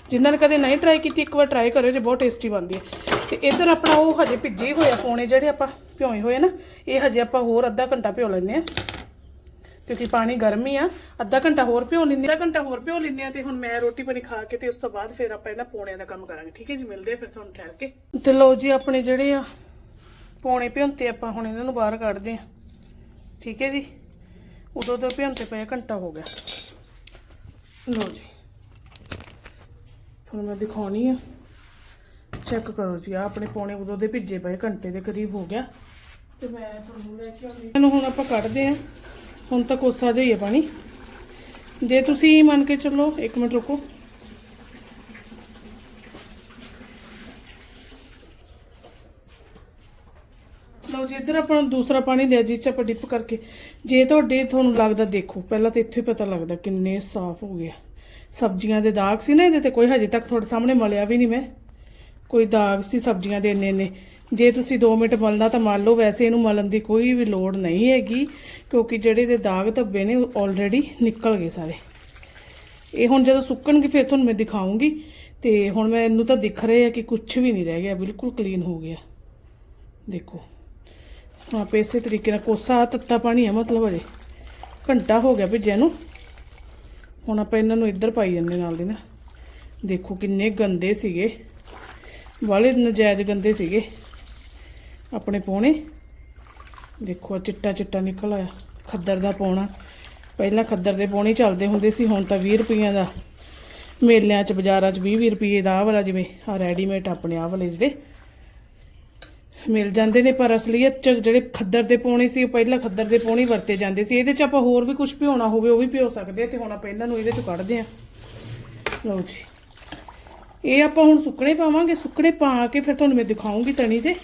ਜਿਨ੍ਹਾਂ ਨੇ ਕਦੇ ਨਹੀਂ ਟਰਾਈ ਕੀਤੀ, ਇੱਕ ਵਾਰ ਟਰਾਈ ਕਰਿਓ ਜੇ ਬਹੁਤ ਟੇਸਟੀ ਬਣਦੀ ਹੈ ਤੇ ਇੱਧਰ ਆਪਣਾ ਉਹ ਹਜੇ ਭਿੱਜੇ ਹੀ ਹੋਇਆ ਪੌਣੇ ਜਿਹੜੇ ਆਪਾਂ ਭਿਓਏ ਹੋਏ ਨਾ, ਇਹ ਹਜੇ ਆਪਾਂ ਹੋਰ ਅੱਧਾ ਘੰਟਾ ਭਿਓ ਲੈਂਦੇ ਆ। ਕਿਉਂਕਿ ਪਾਣੀ ਗਰਮ ਹੀ ਆ, ਅੱਧਾ ਘੰਟਾ ਹੋਰ ਭਿਓ ਲੈਂਦੇ ਅੱਧਾ ਘੰਟਾ ਹੋਰ ਭਿਓ ਲੈਂਦੇ ਆ ਤੇ ਹੁਣ ਮੈਂ ਰੋਟੀ ਪਾਣੀ ਖਾ ਕੇ ਤੇ ਉਸ ਤੋਂ ਬਾਅਦ ਫਿਰ ਆਪਾਂ ਇਹਨਾਂ ਪੌਣਿਆਂ ਦਾ ਕੰਮ ਕਰਾਂਗੇ। ਠੀਕ ਹੈ ਜੀ, ਮਿਲਦੇ ਆ ਫਿਰ ਤੁਹਾਨੂੰ ਠਹਿਰ ਕੇ। ਤੇ ਲਓ ਜੀ ਆਪਣੇ ਜਿਹੜੇ ਆ ਪੌਣੇ ਭਿਉਂਤੇ ਆਪਾਂ ਹੁਣ ਇਹਨਾਂ ਨੂੰ ਬਾਹਰ ਕੱਢਦੇ ਆ। ਠੀਕ ਹੈ ਜੀ। ਉਦੋਂ ਦੇ ਭਿਉਂਤੇ ਪਏ ਘੰਟਾ ਹੋ ਗਿਆ। ਲਓ ਜੀ। ਤੁਹਾਨੂੰ ਮੈਂ ਦਿਖਾਉਣੀ ਆ। ਚੈੱਕ ਕਰੋ ਜੀ ਆ ਆਪਣੇ ਪੌਣੇ ਉਦੋਂ ਦੇ ਭਿੱਜੇ ਪਏ, ਘੰਟੇ ਦੇ ਕਰੀਬ ਹੋ ਗਿਆ। ਤੇ ਮੈਂ ਤੁਹਾਨੂੰ ਲੈ ਕੇ ਆਉਂਦੀ। ਇਹਨੂੰ ਹੁਣ ਆਪਾਂ ਕੱਢਦੇ ਆ। ਹੁਣ ਤਾਂ ਕੋਸਾ ਜਿਹਾ ਹੀ ਹੈ ਪਾਣੀ। ਜੇ ਤੁਸੀਂ ਮੰਨ ਕੇ ਚੱਲੋ 1 ਮਿੰਟ ਰੁਕੋ। ਲਓ ਜੀ, ਇੱਧਰ ਆਪਾਂ ਦੂਸਰਾ ਪਾਣੀ ਲਿਆ ਜੀ ਚ ਆਪਾਂ ਡਿਪ ਕਰਕੇ। ਜੇ ਤੁਹਾਡੇ ਤੁਹਾਨੂੰ ਲੱਗਦਾ, ਦੇਖੋ, ਪਹਿਲਾਂ ਤਾਂ ਇੱਥੇ ਹੀ ਪਤਾ ਲੱਗਦਾ ਕਿੰਨੇ ਸਾਫ਼ ਹੋ ਗਿਆ ਸਬਜ਼ੀਆਂ ਦੇ ਦਾਗ ਸੀ ਨਾ ਇਹਦੇ ਤੇ, ਕੋਈ ਹਜੇ ਤੱਕ ਤੁਹਾਡੇ ਸਾਹਮਣੇ ਮਲਿਆ ਵੀ ਨਹੀਂ ਮੈਂ। ਕੋਈ ਦਾਗ ਸੀ ਸਬਜ਼ੀਆਂ ਦੇ ਇੰਨੇ ਇੰਨੇ। ਜੇ ਤੁਸੀਂ 2 ਮਿੰਟ ਮਲਣਾ ਤਾਂ ਮਲ ਲਓ, ਵੈਸੇ ਇਹਨੂੰ ਮਲਣ ਦੀ ਕੋਈ ਵੀ ਲੋੜ ਨਹੀਂ ਹੈਗੀ, ਕਿਉਂਕਿ ਜਿਹੜੇ ਇਹਦੇ ਦਾਗ ਧੱਬੇ ਨੇ ਆਲਰੇਡੀ ਨਿਕਲ ਗਏ ਸਾਰੇ। ਇਹ ਹੁਣ ਜਦੋਂ ਸੁੱਕਣਗੇ, ਫਿਰ ਤੁਹਾਨੂੰ ਮੈਂ ਦਿਖਾਉਂਗੀ। ਤੇ ਹੁਣ ਮੈਂ, ਇਹਨੂੰ ਤਾਂ ਦਿਖ ਰਿਹਾ ਕਿ ਕੁਝ ਵੀ ਨਹੀਂ ਰਹਿ ਗਿਆ, ਬਿਲਕੁਲ ਕਲੀਨ ਹੋ ਗਿਆ। ਦੇਖੋ। ਹਾਂ ਆਪਾਂ ਇਸੇ ਤਰੀਕੇ ਨਾਲ ਕੋਸਾ, ਤੱਤਾ ਪਾਣੀ ਹੈ ਮਤਲਬ ਅਜੇ ਘੰਟਾ ਹੋ ਗਿਆ ਭਿੱਜਿਆ ਨੂੰ ਹੁਣ ਆਪਾਂ ਇਹਨਾਂ ਨੂੰ ਇੱਧਰ ਪਾਈ ਜਾਂਦੇ ਨਾਲ ਦੀ ਨਾ ਦੇਖੋ ਕਿੰਨੇ ਗੰਦੇ ਸੀਗੇ। ਵਾਲੇ ਨਜਾਇਜ਼ ਗੰਦੇ ਸੀਗੇ। ਆਪਣੇ ਪੋਣੇ। ਦੇਖੋ ਆਹ ਚਿੱਟਾ ਚਿੱਟਾ ਨਿਕਲ ਆਇਆ। ਖੱਦਰ ਦਾ ਪੌਣਾ। ਪਹਿਲਾਂ ਖੱਦਰ ਦੇ ਪੌਣੇ ਚੱਲਦੇ ਹੁੰਦੇ ਸੀ, ਹੁਣ ਤਾਂ 20 ਰੁਪਈਆਂ ਦਾ। ਮੇਲਿਆਂ 'ਚ, ਬਾਜ਼ਾਰਾਂ 'ਚ 20 20 ਰੁਪਏ ਦਾ ਆਹ ਵਾਲਾ ਜਿਵੇਂ ਆ ਰੈਡੀਮੇਡ ਆਪਣੇ ਆਹ ਵਾਲੇ ਜਿਹੜੇ। ਮਿਲ ਜਾਂਦੇ ਨੇ, ਪਰ ਅਸਲੀਅਤ 'ਚ ਜਿਹੜੇ ਖੱਦਰ ਦੇ ਪੌਣੇ ਸੀ, ਉਹ ਪਹਿਲਾਂ ਖੱਦਰ ਦੇ ਪੌਣੇ ਵਰਤੇ ਜਾਂਦੇ ਸੀ। ਇਹਦੇ 'ਚ ਆਪਾਂ ਹੋਰ ਵੀ ਕੁਝ ਭਿਉਣਾ ਹੋਵੇ, ਉਹ ਵੀ ਭਿਓ ਸਕਦੇ ਆ ਤੇ ਹੁਣ ਆਪਾਂ ਇਹਨਾਂ ਨੂੰ ਇਹਦੇ 'ਚ ਕੱਢਦੇ ਆ ਲਓ ਜੀ। ਇਹ ਆਪਾਂ ਹੁਣ ਸੁੱਕਣੇ ਪਾਵਾਂਗੇ। ਸੁੱਕਣੇ ਪਾ ਕੇ ਫਿਰ ਤੁਹਾਨੂੰ ਮੈਂ ਦਿਖਾਉਂਗੀ ਤਣੀ ਤੇ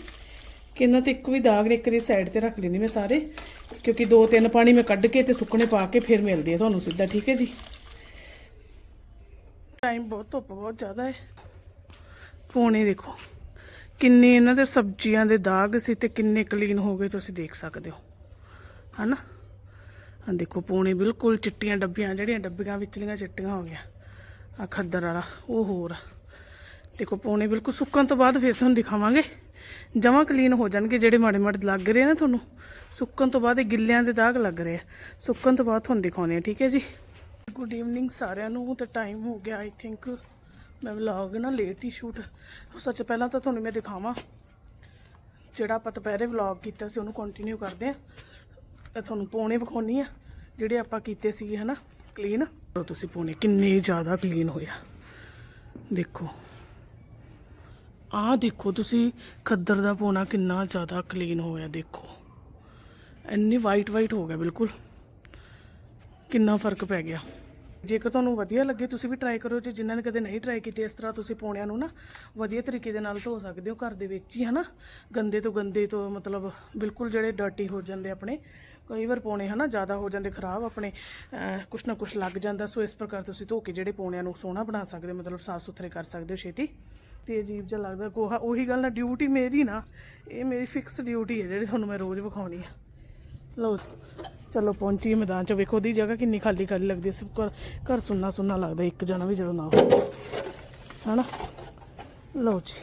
ਕਿ ਇਹਨਾਂ ਤੇ ਇੱਕ ਵੀ ਦਾਗ ਨੇ, ਇੱਕ ਦੀ ਸਾਈਡ ਤੇ ਰੱਖ ਲੈਂਦੀ ਮੈਂ ਸਾਰੇ, ਕਿਉਂਕਿ ਦੋ ਤਿੰਨ ਪਾਣੀ ਮੈਂ ਕੱਢ ਕੇ ਤੇ ਸੁੱਕਣੇ ਪਾ ਕੇ ਫਿਰ ਮਿਲਦੀ ਆ ਤੁਹਾਨੂੰ ਸਿੱਧਾ, ਠੀਕ ਹੈ ਜੀ? ਟਾਈਮ ਬਹੁਤ, ਧੁੱਪ ਬਹੁਤ ਜ਼ਿਆਦਾ ਹੈ। ਪੌਣੇ ਦੇਖੋ। ਕਿੰਨੇ ਇਹਨਾਂ ਦੇ ਸਬਜ਼ੀਆਂ ਦੇ ਦਾਗ ਸੀ ਤੇ ਕਿੰਨੇ ਕਲੀਨ ਹੋ ਗਏ ਤੁਸੀਂ ਦੇਖ ਸਕਦੇ ਹੋ। ਹਨਾ? ਆ ਦੇਖੋ, ਪੌਣੇ ਬਿਲਕੁਲ ਚਿੱਟੀਆਂ ਡੱਬੀਆਂ, ਜਿਹੜੀਆਂ ਡੱਬੀਆਂ ਵਿਚਲੀਆਂ ਚਿੱਟੀਆਂ ਹੋ ਗਈਆਂ। ਆ ਖੱਦਰ ਵਾਲਾ, ਉਹ ਹੋਰ ਆ। ਦੇਖੋ, ਪੌਣੇ ਬਿਲਕੁਲ ਸੁੱਕਣ ਤੋਂ ਬਾਅਦ ਫਿਰ ਤੁਹਾਨੂੰ ਦਿਖਾਵਾਂਗੇ। ਜਮਾਂ ਕਲੀਨ ਹੋ ਜਾਣਗੇ ਜਿਹੜੇ ਮਾੜੇ ਮਾੜੇ ਲੱਗ ਰਹੇ ਆ ਨਾ ਤੁਹਾਨੂੰ। ਸੁੱਕਣ ਤੋਂ ਬਾਅਦ ਇਹ ਗਿੱਲਿਆਂ ਦੇ ਦਾਗ ਲੱਗ ਰਹੇ ਆ। ਸੁੱਕਣ ਤੋਂ ਬਾਅਦ ਤੁਹਾਨੂੰ ਦਿਖਾਉਂਦੇ ਆ, ਠੀਕ ਹੈ ਜੀ? ਗੁੱਡ ਈਵਨਿੰਗ ਸਾਰਿਆਂ ਨੂੰ ਤੇ ਟਾਈਮ ਹੋ ਗਿਆ ਆਈ ਥਿੰਕ ਮੈਂ ਵਲੌਗ ਨਾ ਲੇਟ ਹੀ ਸ਼ੂਟ ਸੱਚ ਪਹਿਲਾਂ ਤਾਂ ਤੁਹਾਨੂੰ ਮੈਂ ਦਿਖਾਵਾਂ। ਜਿਹੜਾ ਆਪਾਂ ਦੁਪਹਿਰੇ ਵਲੌਗ ਕੀਤਾ ਸੀ, ਉਹਨੂੰ ਕੰਟੀਨਿਊ ਕਰਦੇ ਆ ਇਹ ਤੁਹਾਨੂੰ ਪੌਣੇ ਵਿਖਾਉਣੀ ਆ, ਜਿਹੜੇ ਆਪਾਂ ਕੀਤੇ ਸੀਗੇ, ਹਨਾ ਕਲੀਨ ਤੁਸੀਂ ਪੌਣੇ, ਕਿੰਨੇ ਜ਼ਿਆਦਾ ਕਲੀਨ ਹੋਇਆ ਦੇਖੋ। ਆਹ ਦੇਖੋ ਤੁਸੀਂ, ਖੱਦਰ ਦਾ ਪੌਣਾ ਕਿੰਨਾ ਜ਼ਿਆਦਾ ਕਲੀਨ ਹੋਇਆ, ਦੇਖੋ। ਇੰਨੀ ਵਾਈਟ ਵਾਈਟ ਹੋ ਗਿਆ, ਬਿਲਕੁਲ। ਕਿੰਨਾ ਫ਼ਰਕ ਪੈ ਗਿਆ। ਜੇਕਰ ਤੁਹਾਨੂੰ ਵਧੀਆ ਲੱਗੇ, ਤੁਸੀਂ ਵੀ ਟਰਾਈ ਕਰੋ ਜੇ ਜਿਨ੍ਹਾਂ ਨੇ ਕਦੇ ਨਹੀਂ ਟਰਾਈ ਕੀਤੀ ਇਸ ਤਰ੍ਹਾਂ ਤੁਸੀਂ ਪੌਣਿਆਂ ਨੂੰ ਨਾ ਵਧੀਆ ਤਰੀਕੇ ਦੇ ਨਾਲ ਧੋ ਸਕਦੇ ਹੋ ਘਰ ਦੇ ਵਿੱਚ ਹੀ, ਹਨਾ? ਗੰਦੇ ਤੋਂ ਗੰਦੇ ਤੋਂ ਮਤਲਬ ਬਿਲਕੁਲ ਜਿਹੜੇ ਡਰਟੀ ਹੋ ਜਾਂਦੇ ਆਪਣੇ, ਕਈ ਵਾਰ ਪੌਣੇ, ਹਨਾ, ਜ਼ਿਆਦਾ ਹੋ ਜਾਂਦੇ, ਖਰਾਬ ਆਪਣੇ ਕੁਛ ਨਾ ਕੁਛ ਲੱਗ ਜਾਂਦਾ। ਸੋ ਇਸ ਪ੍ਰਕਾਰ ਤੁਸੀਂ ਧੋ ਕੇ ਜਿਹੜੇ ਪੌਣਿਆਂ ਨੂੰ ਸੋਹਣਾ ਬਣਾ ਸਕਦੇ ਹੋ, ਮਤਲਬ ਸਾਫ਼ ਸੁਥਰੇ ਕਰ ਸਕਦੇ ਹੋ ਛੇਤੀ। ਤੇ ਅਜੀਬ ਜਿਹਾ ਲੱਗਦਾ, ਗੋਹਾ, ਉਹੀ ਗੱਲ ਨਾ ਡਿਊਟੀ ਮੇਰੀ ਨਾ, ਇਹ ਮੇਰੀ ਫਿਕਸ ਡਿਊਟੀ ਹੈ, ਜਿਹੜੀ ਤੁਹਾਨੂੰ ਮੈਂ ਰੋਜ਼ ਵਿਖਾਉਣੀ ਆ। ਲਓ ਚਲੋ ਪਹੁੰਚੀ ਮੈਦਾਨ ਚ ਵੇਖੋ ਦੀ ਜਗ੍ਹਾ ਕਿੰਨੀ ਖਾਲੀ ਖਾਲੀ ਲੱਗਦੀ ਹੈ ਸਭ ਘਰ ਘਰ ਸੁੰਨਾ ਸੁੰਨਾ ਲੱਗਦਾ ਇੱਕ ਜਣਾ ਵੀ ਜਦੋਂ ਨਾ ਹੋਵੇ ਹਨਾ ਲਓ ਜੀ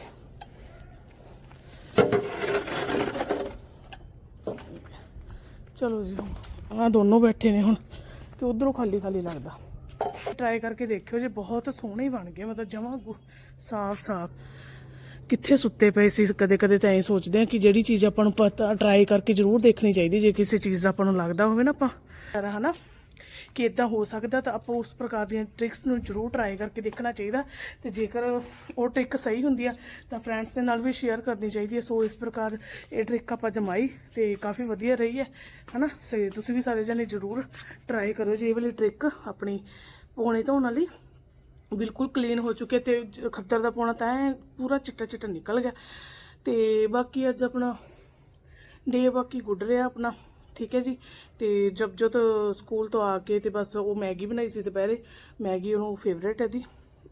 ਚਲੋ ਜੀ ਆ ਦੋਨੋਂ ਬੈਠੇ ਨੇ ਹੁਣ ਤੇ ਉਧਰੋਂ ਖਾਲੀ ਖਾਲੀ ਲੱਗਦਾ ਟਰਾਈ ਕਰਕੇ ਦੇਖਿਓ ਜੇ ਬਹੁਤ ਸੋਹਣੇ ਬਣ ਗਏ ਮਤਲਬ ਜਮਾ ਸਾਫ਼ ਸਾਫ਼ ਕਿੱਥੇ ਸੁੱਤੇ ਪਏ ਸੀ? ਕਦੇ ਕਦੇ ਤਾਂ ਐਂ ਸੋਚਦੇ ਆ ਕਿ ਜਿਹੜੀ ਚੀਜ਼ ਆਪਾਂ ਨੂੰ ਪਤਾ ਟਰਾਈ ਕਰਕੇ ਜ਼ਰੂਰ ਦੇਖਣੀ ਚਾਹੀਦੀ, ਜੇ ਕਿਸੇ ਚੀਜ਼ ਦਾ ਆਪਾਂ ਨੂੰ ਲੱਗਦਾ ਹੋਵੇ ਨਾ ਆਪਾਂ। ਹਨਾ, ਕਿ ਇਦਾਂ ਹੋ ਸਕਦਾ ਤਾਂ ਆਪਾਂ ਉਸ ਪ੍ਰਕਾਰ ਦੀਆਂ ਟ੍ਰਿਕਸ ਨੂੰ ਜ਼ਰੂਰ ਟਰਾਈ ਕਰਕੇ ਦੇਖਣਾ ਚਾਹੀਦਾ। ਤੇ ਜੇਕਰ ਉਹ ਟ੍ਰਿਕ ਸਹੀ ਹੁੰਦੀ ਆ, ਤਾਂ ਫਰੈਂਡਸ ਦੇ ਨਾਲ ਵੀ ਸ਼ੇਅਰ ਕਰਨੀ ਚਾਹੀਦੀ ਹੈ ਸੋ ਇਸ ਪ੍ਰਕਾਰ ਇਹ ਟ੍ਰਿਕ ਆਪਾਂ ਜਮਾਈ ਤੇ ਕਾਫੀ ਵਧੀਆ ਰਹੀ ਹੈ, ਹਨਾ? ਸੋ ਤੁਸੀਂ ਵੀ ਸਾਰੇ ਜਣੇ ਜ਼ਰੂਰ ਟਰਾਈ ਕਰੋ। ਜੇ ਇਹ ਵਾਲੀ ਟ੍ਰਿਕ ਆਪਣੀ ਪੌਣੇ ਧੋਣ ਵਾਲੀ ਬਿਲਕੁਲ ਕਲੀਨ ਹੋ ਚੁੱਕੇ ਤੇ ਜ- ਖੱਦਰ ਦਾ ਪੌਣਾ ਤਾਂ ਐਂ ਪੂਰਾ ਚਿੱਟਾ ਚਿੱਟਾ ਨਿਕਲ ਗਿਆ। ਤੇ ਬਾਕੀ ਅੱਜ ਆਪਣਾ ਡੇ ਬਾਕੀ ਗੁੱਡ ਰਿਹਾ ਆਪਣਾ, ਠੀਕ ਹੈ ਜੀ। ਤੇ ਜਬ ਜਦ ਸਕੂਲ ਤੋਂ ਆ ਕੇ ਤੇ ਬਸ ਉਹ ਮੈਗੀ ਬਣਾਈ ਸੀ ਦੁਪਹਿਰੇ, ਮੈਗੀ ਉਹਨੂੰ ਫੇਵਰੇਟ ਹੈ ਦੀ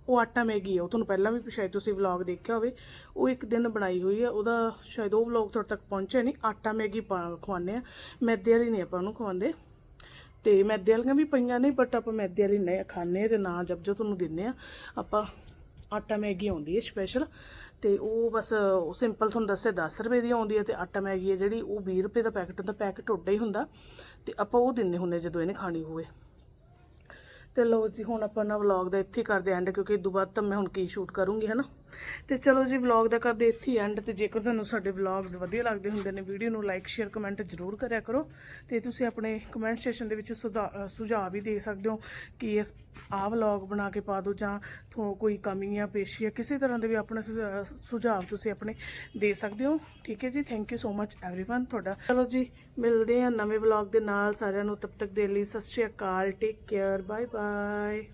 ਉਹ ਆਟਾ ਮੈਗੀ ਹੈ ਉਹ ਤੁਹਾਨੂੰ ਪਹਿਲਾਂ ਵੀ ਸ਼ਾਇਦ ਤੁਸੀਂ ਵਲੌਗ ਦੇਖਿਆ ਹੋਵੇ। ਉਹ ਇੱਕ ਦਿਨ ਬਣਾਈ ਹੋਈ ਹੈ ਉਹਦਾ ਸ਼ਾਇਦ ਉਹ ਵਲੌਗ ਤੁਹਾਡੇ ਤੱਕ ਪਹੁੰਚਿਆ ਨਹੀਂ, ਆਟਾ ਮੈਗੀ ਪਾ- ਖਵਾਉਂਦੇ ਆ। ਮੈਦੇ ਵਾਲੀ ਨਹੀਂ ਆਪਾਂ ਉਹਨੂੰ ਖਵਾਉਂਦੇ। ਤੇ ਮੈਦੇ ਵਾਲੀਆਂ ਵੀ ਪਈਆਂ ਨੇ ਬਟ ਆਪਾਂ ਮੈਦੇ ਵਾਲੀ ਨਹੀਂ ਖਾਂਦੇ ਤੇ ਨਾ ਜਬ ਜੋ ਤੁਹਾਨੂੰ ਦਿੰਨੇ ਆ, ਆਪਾਂ ਆਟਾ ਮੈਗੀ ਆਉਂਦੀ ਹੈ ਸਪੈਸ਼ਲ ਤੇ ਉਹ ਬਸ ਸਿੰਪਲ ਤੁਹਾਨੂੰ ਦੱਸਿਆ 10 ਰੁਪਏ ਦੀ ਆਉਂਦੀ ਹੈ ਤੇ ਆਟਾ ਮੈਗੀ ਹੈ ਜਿਹੜੀ, ਉਹ 20 ਰੁਪਏ ਦਾ ਪੈਕਟ ਹੁੰਦਾ ਪੈਕਟ ਉੱਡਾ ਹੀ ਹੁੰਦਾ, ਤੇ ਆਪਾਂ ਉਹ ਦਿੰਦੇ ਹੁੰਦੇ ਜਦੋਂ ਇਹਨੇ ਖਾਣੀ ਹੋਵੇ। ਤੇ ਲਓ ਜੀ, ਹੁਣ ਆਪਾਂ ਨਾ ਵਲੌਗ ਦਾ ਇੱਥੇ ਹੀ ਕਰਦੇ ਐਂਡ ਕਿਉਂਕਿ ਇਸ ਤੋਂ ਬਾਅਦ ਤਾਂ ਮੈਂ ਹੁਣ ਕੀ ਸ਼ੂਟ ਕਰੂੰਗੀ, ਹਨਾ? ਤੇ ਚਲੋ ਜੀ ਵਲੌਗ ਦਾ ਕਰਦੇ ਇੱਥੇ ਹੀ ਐਂਡ ਤੇ ਜੇਕਰ ਤੁਹਾਨੂੰ ਸਾਡੇ ਵਲੌਗਸ ਵਧੀਆ ਲੱਗਦੇ ਹੁੰਦੇ ਨੇ ਵੀਡੀਓ ਨੂੰ ਲਾਈਕ ਸ਼ੇਅਰ ਕਮੈਂਟ ਜ਼ਰੂਰ ਕਰਿਆ ਕਰੋ ਤੇ ਤੁਸੀਂ ਆਪਣੇ ਕਮੈਂਟ ਸੈਸ਼ਨ ਦੇ ਵਿੱਚ ਸੁਧਾ- ਅ, ਸੁਝਾਅ ਵੀ ਦੇ ਸਕਦੇ ਹੋ ਕਿ ਇਸ ਆਹ ਵਲੌਗ ਬਣਾ ਕੇ ਪਾ ਦਿਓ ਜਾਂ ਤੁਹਾਨੂੰ ਕੋਈ ਕਮੀ ਆ ਪੇਸ਼ੀ ਆ ਕਿਸੇ ਤਰ੍ਹਾਂ ਦੇ ਵੀ ਆਪਣੇ ਸੁਝਾਅ ਸੁਝਾਅ ਤੁਸੀਂ ਆਪਣੇ ਦੇ ਸਕਦੇ ਹੋ ਠੀਕ ਹੈ ਜੀ thank you so much everyone ਤੁਹਾਡਾ ਚਲੋ ਜੀ ਮਿਲਦੇ ਆ ਨਵੇਂ ਵਲੌਗ ਦੇ ਨਾਲ ਸਾਰਿਆਂ ਨੂੰ ਤਬ ਤੱਕ ਦੇ ਲਈ ਸਤਿ ਸ਼੍ਰੀ ਅਕਾਲ ਟੇਕ ਕੇਅਰ ਬਾਏ ਬਾਏ